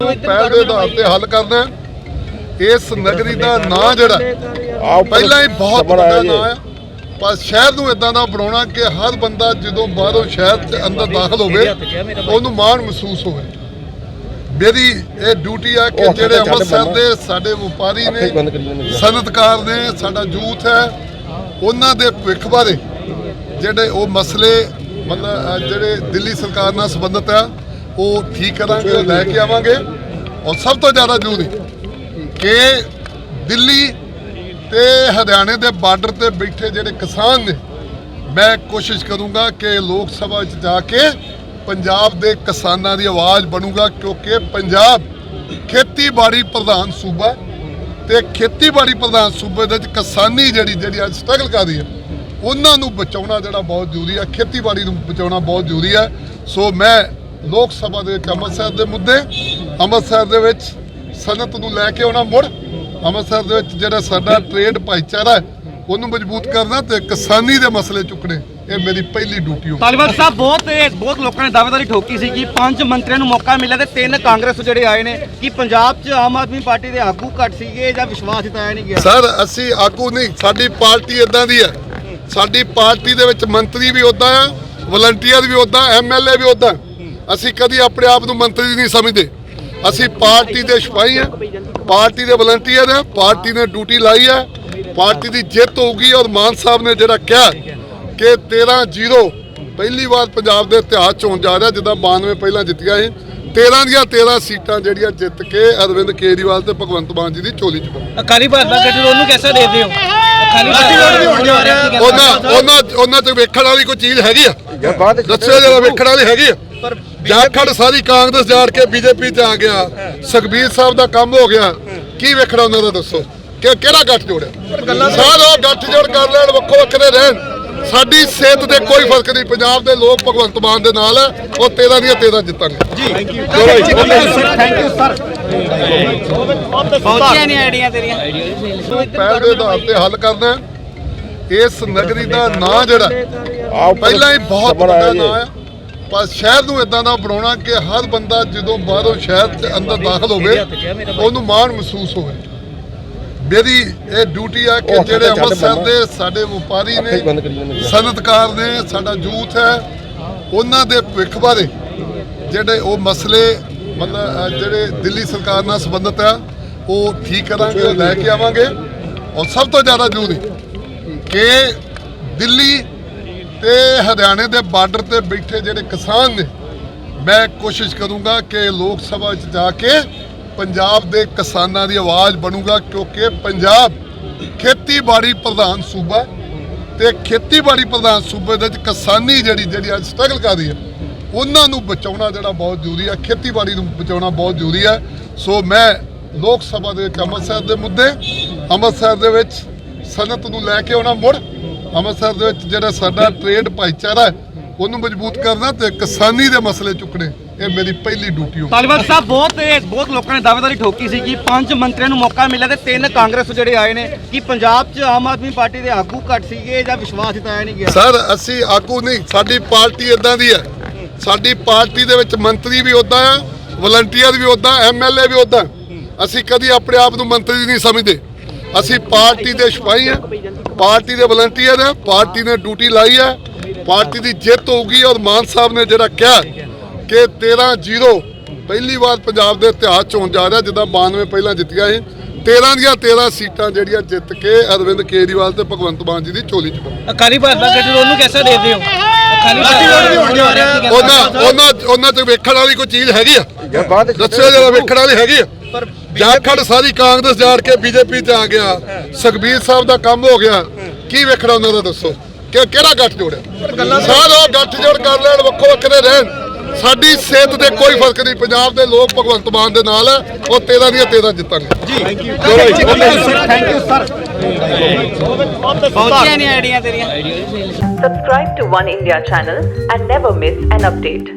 ਪਹਿਲ ਦੇ ਆਧਾਰ ਤੇ ਹੱਲ ਕਰਨਾ। ਇਸ ਨਗਰੀ ਦਾ ਨਾਂ ਜਿਹੜਾ ਪਹਿਲਾਂ ਹੀ ਬਹੁਤ ਵੱਡਾ ਨਾਂ ਹੈ ਪਰ ਸ਼ਹਿਰ ਨੂੰ ਇਦਾਂ ਦਾ ਬਣਾਉਣਾ ਕਿ ਹਰ ਬੰਦਾ ਜਦੋਂ ਬਾਹਰੋਂ ਸ਼ਹਿਰ ਦੇ ਅੰਦਰ ਦਾਖਲ ਹੋਵੇ ਉਹਨੂੰ ਮਾਣ ਮਹਿਸੂਸ ਹੋਵੇ। ਮੇਰੀ ਇਹ ਡਿਊਟੀ ਹੈ ਕਿ ਜਿਹੜੇ ਅੰਮ੍ਰਿਤਸਰ ਦੇ ਸਾਡੇ ਵਪਾਰੀ ਨੇ ਸਨਅਤਕਾਰ ਨੇ। ਸਾਡਾ ਯੂਥ ਹੈ ਉਹਨਾਂ ਦੇ ਭਵਿੱਖ ਬਾਰੇ ਜਿਹੜੇ ਉਹ ਮਸਲੇ ਮਤਲਬ ਜਿਹੜੇ ਦਿੱਲੀ ਸਰਕਾਰ ਨਾਲ ਸੰਬੰਧਿਤ ਆ ਉਹ ਠੀਕ ਕਰਾਂਗੇ ਉਹ ਲੈ ਕੇ ਆਵਾਂਗੇ। ਔਰ ਸਭ ਤੋਂ ਜ਼ਿਆਦਾ ਜ਼ਰੂਰੀ ਕਿ ਦਿੱਲੀ ਤੇ ਹਰਿਆਣੇ ਦੇ ਬਾਰਡਰ ਤੇ ਬੈਠੇ ਜਿਹੜੇ ਕਿਸਾਨ ਨੇ, ਮੈਂ ਕੋਸ਼ਿਸ਼ ਕਰੂੰਗਾ ਕਿ ਲੋਕ ਸਭਾ 'ਚ ਜਾ ਕੇ ਪੰਜਾਬ ਦੇ ਕਿਸਾਨਾਂ ਦੀ ਆਵਾਜ਼ ਬਣੂਗਾ, ਕਿਉਂਕਿ ਪੰਜਾਬ ਖੇਤੀਬਾੜੀ ਪ੍ਰਧਾਨ ਸੂਬਾ ਹੈ ਤੇ ਖੇਤੀਬਾੜੀ ਪ੍ਰਧਾਨ ਸੂਬੇ ਦੇ ਵਿੱਚ ਕਿਸਾਨੀ ਜਿਹੜੀ ਜਿਹੜੀ ਅੱਜ ਸਟਰਗਲ ਕਰ ਰਹੀ ਹੈ, ਉਹਨਾਂ ਨੂੰ ਬਚਾਉਣਾ ਜਿਹੜਾ ਬਹੁਤ ਜ਼ਰੂਰੀ ਹੈ, ਖੇਤੀਬਾੜੀ ਨੂੰ ਬਚਾਉਣਾ ਬਹੁਤ ਜ਼ਰੂਰੀ ਹੈ। ਸੋ ਮੈਂ ਲੋਕ ਸਭਾ ਦੇ ਵਿੱਚ ਅੰਮ੍ਰਿਤਸਰ ਦੇ ਮੁੱਦੇ ਅੰਮ੍ਰਿਤਸਰ ਦੇ ਵਿੱਚ ਸਨਅਤ ਨੂੰ ਲੈ ਕੇ ਆਉਣਾ ਮੁੜ ਅੰਮ੍ਰਿਤਸਰ ਦੇ ਵਿੱਚ ਜਿਹੜਾ ਸਾਡਾ ਟ੍ਰੇਡ ਭਾਈਚਾਰਾ ਉਹਨੂੰ ਮਜ਼ਬੂਤ ਕਰਨਾ ਤੇ ਕਿਸਾਨੀ ਦੇ ਮਸਲੇ ਚੁੱਕਣੇ ਇਹ ਮੇਰੀ ਪਹਿਲੀ ਡਿਊਟੀ ਹੋਊ। ਤਾਲੀਬਾਨ ਸਾਹਿਬ ਬਹੁਤ ਬਹੁਤ ਲੋਕਾਂ ਨੇ ਦਾਅਵੇਦਾਰੀ ਠੋਕੀ ਸੀ ਕਿ ਪੰਜ ਮੰਤਰੀਆਂ ਨੂੰ ਮੌਕਾ ਮਿਲਿਆ ਤੇ ਤਿੰਨ ਕਾਂਗਰਸ ਜਿਹੜੇ ਆਏ ਨੇ ਕਿ ਪੰਜਾਬ 'ਚ ਆਮ ਆਦਮੀ ਪਾਰਟੀ ਦੇ ਆਗੂ ਘੱਟ ਸੀਗੇ ਜਾਂ ਵਿਸ਼ਵਾਸ ਜਤਾਇਆ ਨਹੀਂ ਗਿਆ। ਸਰ ਅਸੀਂ ਆਗੂ ਨਹੀਂ ਸਾਡੀ ਪਾਰਟੀ ਇਦਾਂ ਦੀ ਹੈ। ਸਾਡੀ ਪਾਰਟੀ ਦੇ ਵਿੱਚ ਮੰਤਰੀ ਵੀ ਉਦਾਂ ਆ ਵਲੰਟੀਅਰ ਵੀ ਉਦਾਂ ਐਮਐਲਏ ਵੀ ਉਦਾਂ ਅਸੀਂ ਕਦੀ ਆਪਣੇ ਆਪ ਨੂੰ ਮੰਤਰੀ ਨਹੀਂ ਸਮਝਦੇ। ਅਸੀਂ ਪਾਰਟੀ ਦੇ ਸਿਪਾਹੀ ਆ ਪਾਰਟੀ ਦੇ ਵਲੰਟੀਅਰ ਆ ਪਾਰਟੀ ਨੇ ਡਿਊਟੀ ਲਾਈ ਹੈ ਪਾਰਟੀ ਦੀ ਜਿੱਤ ਹੋਊਗੀ ਔਰ ਮਾਨ ਸਾਹਿਬ ਨੇ ਜਿਹੜਾ ਕਿਹਾ ਕਿ 13-0 ਪਹਿਲੀ ਵਾਰ ਪੰਜਾਬ ਦੇ ਇਤਿਹਾਸ ਚ ਹੋਣ ਜਾ ਰਿਹਾ ਜਿੱਦਾਂ 92 ਪਹਿਲਾਂ ਜਿੱਤੀਆਂ ਸੀ 13 ਦੀਆਂ 13 ਸੀਟਾਂ ਜਿਹੜੀਆਂ ਜਿੱਤ ਕੇ ਅਰਵਿੰਦ ਕੇਜਰੀਵਾਲ ਤੇ ਭਗਵੰਤ ਮਾਨ ਜੀ ਦੀ ਝੋਲੀ ਚ ਪਾਉਣ ਅਕਾਲੀ ਭਾਜਪਾ ਗੱਠਜੋੜ ਨੂੰ ਕਿਵੇਂ ਦੇਖਦੇ ਹੋ ਅਕਾਲੀ ਭਾਜਪਾ ਉਹਨਾਂ ਉਹਨਾਂ ਉਹਨਾਂ ਤੇ ਵੇਖਣ ਵਾਲੀ ਕੋਈ ਚੀਜ਼ ਹੈਗੀ ਆ? ਦੱਸਿਓ ਜਰਾ ਵੇਖਣ ਵਾਲੀ ਹੈਗੀ ਆ। ਪਰ ਜਾਖੜ ਸਾਰੀ ਕਾਂਗਰਸ ਜਾੜ ਕੇ ਬੀਜੇਪੀ ਤੇ ਆ ਗਿਆ। ਸੁਖਬੀਰ ਸਾਹਿਬ ਦਾ ਕੰਮ ਹੋ ਗਿਆ। ਕੀ ਵੇਖਣਾ ਉਹਨਾਂ ਦਾ ਦੱਸੋ? ਕਿ ਕਿਹੜਾ ਗੱਠ ਜੋੜਿਆ ਸਾਰਾ ਗੱਠ ਜੋੜ ਕਰ ਲੈਣ ਵੱਖੋ ਵੱਖਰੇ ਰਹਿਣ। ਸਾਡੀ ਸਿਹਤ ਤੇ ਕੋਈ ਫ਼ਰਕ ਨਹੀਂ। ਪੰਜਾਬ ਦੇ ਲੋਕ ਭਗਵੰਤ ਮਾਨ ਦੇ ਨਾਲ ਹੈ ਉਹ 13 ਦੀਆਂ 13 ਜਿੱਤਾਂਗੇ। ਥੈਂਕ ਯੂ ਸਰ ਪਹੁੰਚਿਆ ਨਹੀਂ ਆਈਡੀਆਂ ਤੇਰੀਆਂ। ਪਹਿਲ ਦੇ ਆਧਾਰ ਤੇ ਹੱਲ ਕਰਨਾ। ਹੈ। ਇਸ ਨਗਰੀ ਦਾ ਨਾਂ ਜਿਹੜਾ ਪਹਿਲਾਂ ਹੀ ਬਹੁਤ ਵੱਡਾ ਨਾਂ ਹੈ ਪਰ ਸ਼ਹਿਰ ਨੂੰ ਇਦਾਂ ਦਾ ਬਣਾਉਣਾ ਕਿ ਹਰ ਬੰਦਾ ਜਦੋਂ ਬਾਹਰੋਂ ਸ਼ਹਿਰ ਦੇ ਅੰਦਰ ਦਾਖਲ ਹੋਵੇ ਉਹਨੂੰ ਮਾਣ ਮਹਿਸੂਸ ਹੋਵੇ। ਮੇਰੀ ਇਹ ਡਿਊਟੀ ਹੈ ਕਿ ਜਿਹੜੇ ਅੰਮ੍ਰਿਤਸਰ ਦੇ ਸਾਡੇ ਵਪਾਰੀ ਨੇ ਸਨਅਤਕਾਰ ਨੇ ਸਾਡਾ ਯੂਥ ਹੈ ਉਹਨਾਂ ਦੇ ਭਵਿੱਖ ਬਾਰੇ ਜਿਹੜੇ ਉਹ ਮਸਲੇ ਮਤਲਬ ਜਿਹੜੇ ਦਿੱਲੀ ਸਰਕਾਰ ਨਾਲ ਸੰਬੰਧਿਤ ਆ ਉਹ ਠੀਕ ਕਰਾਂਗੇ ਲੈ ਕੇ ਆਵਾਂਗੇ। ਔਰ ਸਭ ਤੋਂ ਜ਼ਿਆਦਾ ਜ਼ਰੂਰੀ ਕਿ ਦਿੱਲੀ ਤੇ ਹਰਿਆਣੇ ਦੇ ਬਾਰਡਰ ਤੇ ਬੈਠੇ ਜਿਹੜੇ ਕਿਸਾਨ ਨੇ, ਮੈਂ ਕੋਸ਼ਿਸ਼ ਕਰੂੰਗਾ ਕਿ ਲੋਕ ਸਭਾ 'ਚ ਜਾ ਕੇ ਪੰਜਾਬ ਦੇ ਕਿਸਾਨਾਂ ਦੀ ਆਵਾਜ਼ ਬਣੂਗਾ, ਕਿਉਂਕਿ ਪੰਜਾਬ ਖੇਤੀਬਾੜੀ ਪ੍ਰਧਾਨ ਸੂਬਾ ਹੈ ਤੇ ਖੇਤੀਬਾੜੀ ਪ੍ਰਧਾਨ ਸੂਬੇ ਦੇ ਵਿੱਚ ਕਿਸਾਨੀ ਜਿਹੜੀ ਜਿਹੜੀ ਅੱਜ ਸਟਰਗਲ ਕਰ ਰਹੀ ਹੈ, ਉਹਨਾਂ ਨੂੰ ਬਚਾਉਣਾ ਜਿਹੜਾ ਬਹੁਤ ਜ਼ਰੂਰੀ ਹੈ, ਖੇਤੀਬਾੜੀ ਨੂੰ ਬਚਾਉਣਾ ਬਹੁਤ ਜ਼ਰੂਰੀ ਹੈ। ਸੋ ਮੈਂ ਲੋਕ ਸਭਾ ਦੇ ਵਿੱਚ, ਅੰਮ੍ਰਿਤਸਰ ਦੇ ਮੁੱਦੇ, ਅੰਮ੍ਰਿਤਸਰ ਦੇ ਵਿੱਚ ਸਨਅਤ ਨੂੰ ਲੈ ਕੇ ਆਉਣਾ ਮੁੜ। ਅੰਮ੍ਰਿਤਸਰ ਦੇ ਵਿੱਚ ਜਿਹੜਾ ਸਾਡਾ ਟ੍ਰੇਡ ਭਾਈਚਾਰਾ ਉਹਨੂੰ ਮਜ਼ਬੂਤ ਕਰਨਾ ਤੇ ਕਿਸਾਨੀ ਦੇ ਮਸਲੇ ਚੁੱਕਣੇ ਇਹ ਮੇਰੀ ਪਹਿਲੀ ਡਿਊਟੀ ਹੋਊ। ਤਾਲੀਬਾਨ ਸਾਹਿਬ ਬਹੁਤ ਬਹੁਤ ਲੋਕਾਂ ਨੇ ਦਾਅਵੇਦਾਰੀ ਠੋਕੀ ਸੀ ਕਿ ਪੰਜ ਮੰਤਰੀਆਂ ਨੂੰ ਮੌਕਾ ਮਿਲਿਆ ਤੇ ਤਿੰਨ ਕਾਂਗਰਸ ਜਿਹੜੇ ਆਏ ਨੇ ਕਿ ਪੰਜਾਬ 'ਚ ਆਮ ਆਦਮੀ ਪਾਰਟੀ ਦੇ ਆਗੂ ਘੱਟ ਸੀਗੇ ਜਾਂ ਵਿਸ਼ਵਾਸ ਜਤਾਇਆ ਨਹੀਂ ਗਿਆ? ਸਰ ਅਸੀਂ ਆਗੂ ਨਹੀਂ ਸਾਡੀ ਪਾਰਟੀ ਇਦਾਂ ਦੀ ਹੈ। ਸਾਡੀ ਪਾਰਟੀ ਦੇ ਵਿੱਚ ਮੰਤਰੀ ਵੀ ਉਦਾਂ ਆ ਵਲੰਟੀਅਰ ਵੀ ਉਦਾਂ ਐਮਐਲਏ ਵੀ ਉਦਾਂ ਅਸੀਂ ਕਦੀ ਆਪਣੇ ਆਪ ਨੂੰ ਮੰਤਰੀ ਨਹੀਂ ਸਮਝਦੇ। ਅਸੀਂ ਪਾਰਟੀ ਦੇ ਸਿਪਾਹੀ ਆ ਪਾਰਟੀ ਦੇ ਵਲੰਟੀਅਰ ਆ ਪਾਰਟੀ ਨੇ ਡਿਊਟੀ ਲਾਈ ਹੈ। ਪਾਰਟੀ ਦੀ ਜਿੱਤ ਹੋਊਗੀ ਔਰ ਮਾਨ ਸਾਹਿਬ ਨੇ ਜਿਹੜਾ ਕਿਹਾ ਕਿ 13-0 ਪਹਿਲੀ ਵਾਰ ਪੰਜਾਬ ਦੇ ਇਤਿਹਾਸ ਚ ਹੋਣ ਜਾ ਰਿਹਾ ਜਿੱਦਾਂ 92 ਪਹਿਲਾਂ ਜਿੱਤੀਆਂ ਸੀ। 13 ਦੀਆਂ 13 ਸੀਟਾਂ ਜਿਹੜੀਆਂ ਜਿੱਤ ਕੇ ਅਰਵਿੰਦ ਕੇਜਰੀਵਾਲ ਤੇ ਭਗਵੰਤ ਮਾਨ ਜੀ ਦੀ ਝੋਲੀ ਚ ਪਾਉਣ ਅਕਾਲੀ ਭਾਜਪਾ ਗੱਠਜੋੜ ਨੂੰ ਕਿਵੇਂ ਦੇਖਦੇ ਹੋ ਉਹਨਾਂ ਉਹਨਾਂ ਉਹਨਾਂ ਤੇ ਵੇਖਣ ਵਾਲੀ ਕੋਈ ਚੀਜ਼ ਹੈਗੀ ਆ? ਦੱਸਿਓ ਜਰਾ ਵੇਖਣ ਵਾਲੀ ਹੈਗੀ ਆ। ਜਾਖੜ ਸਾਰੀ ਕਾਂਗਰਸ ਜਾੜ ਕੇ ਬੀਜੇਪੀ ਤੇ ਆ ਗਿਆ। ਸੁਖਬੀਰ ਸਾਹਿਬ ਦਾ ਕੰਮ ਹੋ ਗਿਆ। ਕੀ ਵੇਖਣਾ ਉਹਨਾਂ ਦਾ ਦੱਸੋ? ਕਿ ਕਿਹੜਾ ਗੱਠ ਜੋੜਿਆ ਸਾਰਾ ਗੱਠ ਜੋੜ ਕਰ ਲੈਣ ਵੱਖੋ ਵੱਖਰੇ ਰਹਿਣ। ਸਾਡੀ ਸਿਹਤ ਤੇ ਕੋਈ ਫ਼ਰਕ ਨਹੀਂ। ਪੰਜਾਬ ਦੇ ਲੋਕ ਭਗਵੰਤ ਮਾਨ ਦੇ ਨਾਲ ਹੈ। ਉਹ 13 ਦੀਆਂ 13 ਜਿੱਤਾਂਗੇ ਥੈਂਕ ਯੂ ਸਰ ਪਹੁੰਚਿਆ ਨਹੀਂ ਆਈਡੀਆਂ ਤੇਰੀਆਂ। Subscribe to One India channel and never miss an update.